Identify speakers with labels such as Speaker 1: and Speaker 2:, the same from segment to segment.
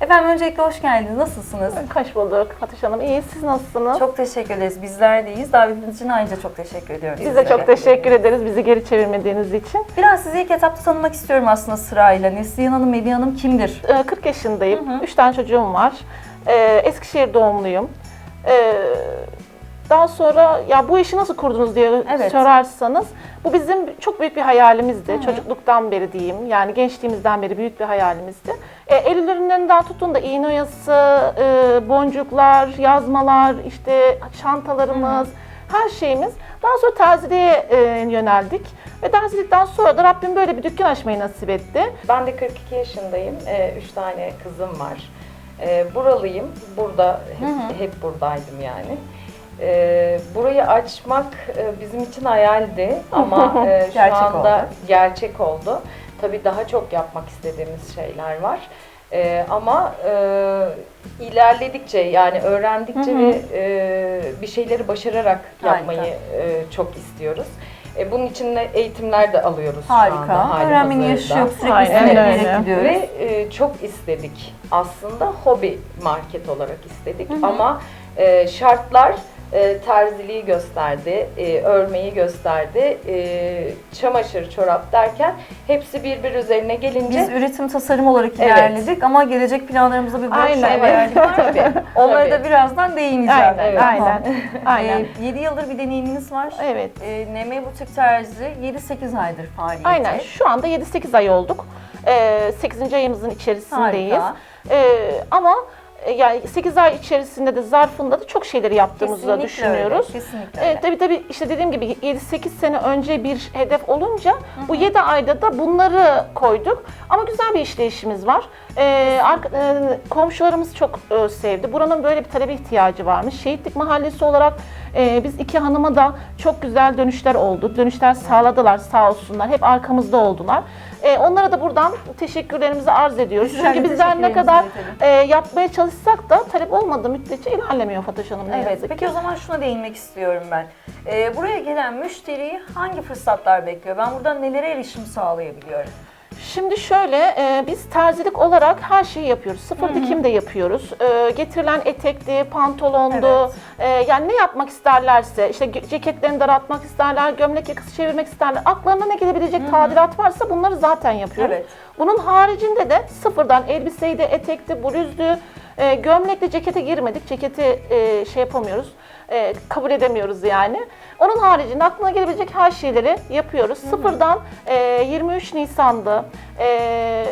Speaker 1: Efendim öncelikle hoş geldiniz. Nasılsınız?
Speaker 2: Hoş bulduk Fatoş Hanım. İyi, siz nasılsınız?
Speaker 1: Çok teşekkür ederiz. Bizler de iyiyiz. Davetiniz için ayrıca çok teşekkür ediyoruz.
Speaker 2: Biz de çok teşekkür ederiz bizi geri çevirmediğiniz için.
Speaker 1: Biraz sizi ilk etapta tanımak istiyorum aslında sırayla. Neslihan Hanım, Medya Hanım kimdir?
Speaker 2: Ee, 40 yaşındayım. 3 tane çocuğum var. Ee, Eskişehir doğumluyum. Ee, daha sonra ya bu işi nasıl kurdunuz diye
Speaker 1: Evet.
Speaker 2: sorarsanız bu bizim çok büyük bir hayalimizdi. Çocukluktan beri diyeyim. Yani gençliğimizden beri büyük bir hayalimizdi. E, ellerinden tutun da iğne oyası, e, boncuklar, yazmalar, işte çantalarımız, her şeyimiz. Daha sonra terziliğe e, yöneldik. Ve terzilikten sonra da Rabbim böyle bir dükkan açmayı nasip etti.
Speaker 3: Ben de 42 yaşındayım. Ee, üç tane kızım var. Ee, buralıyım. Burada hep, hep buradaydım yani. Ee, burayı açmak e, bizim için hayaldi ama e, şu
Speaker 1: Gerçek
Speaker 3: anda
Speaker 1: oldu.
Speaker 3: gerçek oldu. Tabii daha çok yapmak istediğimiz şeyler var. Ee, ama e, ilerledikçe yani öğrendikçe ve e, bir şeyleri başararak
Speaker 1: Harika.
Speaker 3: yapmayı e, çok istiyoruz. E, bunun için de eğitimler de alıyoruz şu
Speaker 1: Harika.
Speaker 3: anda. hali
Speaker 1: Öğrenmenin yaşı yok. Sürekli gidiyoruz.
Speaker 3: Ve e, çok istedik aslında hobi market olarak istedik ama e, şartlar e, terziliği gösterdi, e, örmeyi gösterdi, e, çamaşır, çorap derken hepsi birbir üzerine gelince
Speaker 1: Biz üretim tasarım olarak
Speaker 3: Evet.
Speaker 1: ilerledik ama gelecek planlarımızda bir workshop
Speaker 2: Aynen.
Speaker 3: tabii,
Speaker 1: Onları
Speaker 3: tabii.
Speaker 1: da birazdan değineceğim.
Speaker 2: Aynen,
Speaker 3: Evet.
Speaker 2: aynen, aynen.
Speaker 1: 7 yıldır bir deneyiminiz var.
Speaker 2: Evet.
Speaker 1: E, NM Butik Terzi 7-8 aydır faaliyette.
Speaker 2: Aynen. Şu anda 7-8 ay olduk. Ee, 8. ayımızın içerisindeyiz.
Speaker 1: Harika.
Speaker 2: Ee, ama e, yani 8 ay içerisinde de zarfında da çok şeyleri yaptığımızı
Speaker 1: Kesinlikle
Speaker 2: düşünüyoruz.
Speaker 1: Öyle, kesinlikle öyle.
Speaker 2: tabii tabii işte dediğim gibi 7-8 sene önce bir hedef olunca bu 7 ayda da bunları koyduk. Ama güzel bir işleyişimiz var. Ee, arka- e, komşularımız çok e, sevdi. Buranın böyle bir talebe ihtiyacı varmış. Şehitlik Mahallesi olarak e, biz iki hanıma da çok güzel dönüşler oldu. Dönüşler sağladılar sağ olsunlar. Hep arkamızda oldular. E, onlara da buradan teşekkürlerimizi arz ediyoruz.
Speaker 1: De
Speaker 2: Çünkü bizler ne kadar e, yapmaya çalışsak da talep olmadığı müddetçe ilerlemiyor Fatoş Hanım. Ne
Speaker 1: Evet,
Speaker 2: yazık ki.
Speaker 1: peki o zaman şuna değinmek istiyorum ben. Ee, buraya gelen müşteriyi hangi fırsatlar bekliyor? Ben buradan nelere erişim sağlayabiliyorum?
Speaker 2: Şimdi şöyle, e, biz terzilik olarak her şeyi yapıyoruz. Sıfır dikim de yapıyoruz. E, getirilen etekti, pantolondu. E, yani ne yapmak isterlerse, işte ceketlerini daraltmak isterler, gömlek yakası çevirmek isterler. Aklarına ne gelebilecek tadilat varsa bunları zaten yapıyoruz.
Speaker 1: Evet.
Speaker 2: Bunun haricinde de sıfırdan elbiseydi, etekti, blüzdü, e, gömlekle cekete girmedik. Ceketi e, şey yapamıyoruz, e, kabul edemiyoruz yani. Onun haricinde aklına gelebilecek her şeyleri yapıyoruz. Sıfırdan e, 23 Nisan'da e,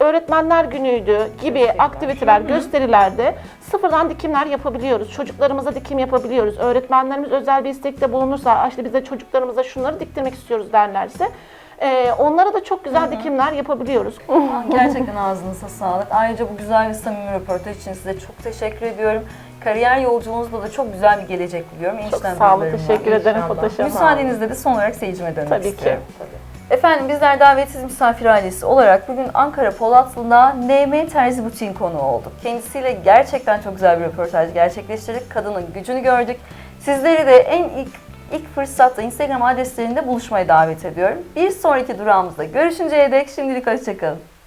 Speaker 2: öğretmenler günüydü gibi aktiviteler, gösterilerde sıfırdan dikimler yapabiliyoruz. Çocuklarımıza dikim yapabiliyoruz. Öğretmenlerimiz özel bir istekte bulunursa, işte bize çocuklarımıza şunları diktirmek istiyoruz derlerse, e, onlara da çok güzel dikimler yapabiliyoruz.
Speaker 1: Gerçekten ağzınıza sağlık. Ayrıca bu güzel ve samimi röportaj için size çok teşekkür ediyorum. Kariyer yolculuğunuzda da çok güzel bir gelecek diliyorum.
Speaker 2: Çok sağ olun, teşekkür ederim. Fatoş.
Speaker 1: Müsaadenizle de son olarak seyircime dönmek
Speaker 2: Tabii ki.
Speaker 1: istiyorum.
Speaker 3: Tabii.
Speaker 1: Efendim bizler davetsiz misafir ailesi olarak bugün Ankara Polatlı'da NM Terzi Butiğin konuğu olduk. Kendisiyle gerçekten çok güzel bir röportaj gerçekleştirdik. Kadının gücünü gördük. Sizleri de en ilk ilk fırsatta Instagram adreslerinde buluşmaya davet ediyorum. Bir sonraki durağımızda görüşünceye dek şimdilik hoşçakalın.